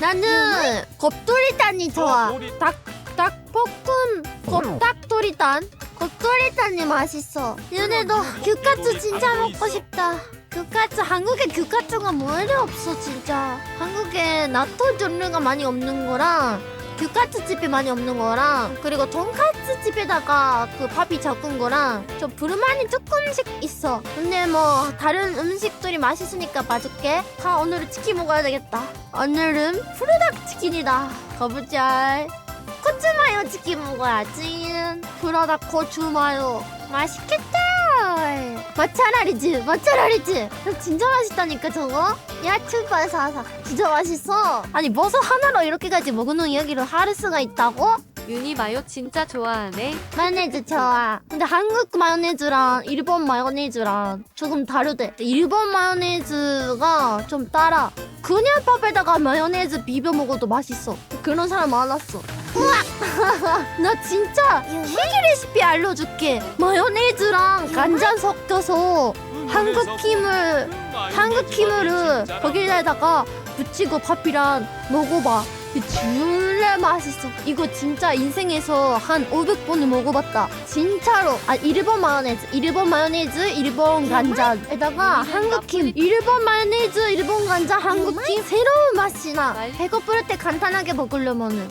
나는 곱돌이단이 좋아. 닭 닭볶음 곱닭도리단. 곱돌이단이 맛있어. 얘네도 규카츠 진짜 먹고 싶다. 규카츠 한국에 규카츠가 뭐래 없어 진짜. 한국에 나토 종류가 많이 없는 거랑 규카츠 집이 많이 없는 거랑 그리고 돈까스 집에다가 그 밥이 적은 거랑 좀 불만이 조금씩 있어. 근데 뭐 다른 음식들이 맛있으니까 봐줄게. 다 오늘은 치킨 먹어야 되겠다. 오늘은 프로닭 치킨이다. 가보자. 고추 마요 치킨 먹어야지. 프로닭 고추 마요. 맛있겠다. 마차라리즈, 마차라리즈. 진짜 맛있다니까 저거. 야채발 사사. 진짜 맛있어. 아니 버섯 하나로 이렇게까지 먹는 이야기를 할 수가 있다고? 윤희 마요 진짜 좋아하네. 마요네즈 좋아. 근데 한국 마요네즈랑 일본 마요네즈랑 조금 다르대. 일본 마요네즈가 좀 따라. 그냥 밥에다가 마요네즈 비벼 먹어도 맛있어. 그런 사람 많았어. 우와! 나 진짜 희귀 레시피 알려줄게. 마요네즈랑 간장 섞여서 한국 킴을 한국 킴을 거기에다가 붙이고 밥이랑 먹어봐. 줄래 맛있어. 이거 진짜 인생에서 한 500번을 먹어봤다. 진짜로. 아 일본 마요네즈, 일본 마요네즈, 일본 간장에다가 한국 킴, 일본 마요네즈, 일본 간장, 한국 킴 새로운 맛이 나. 배고플 때 간단하게 먹으려면은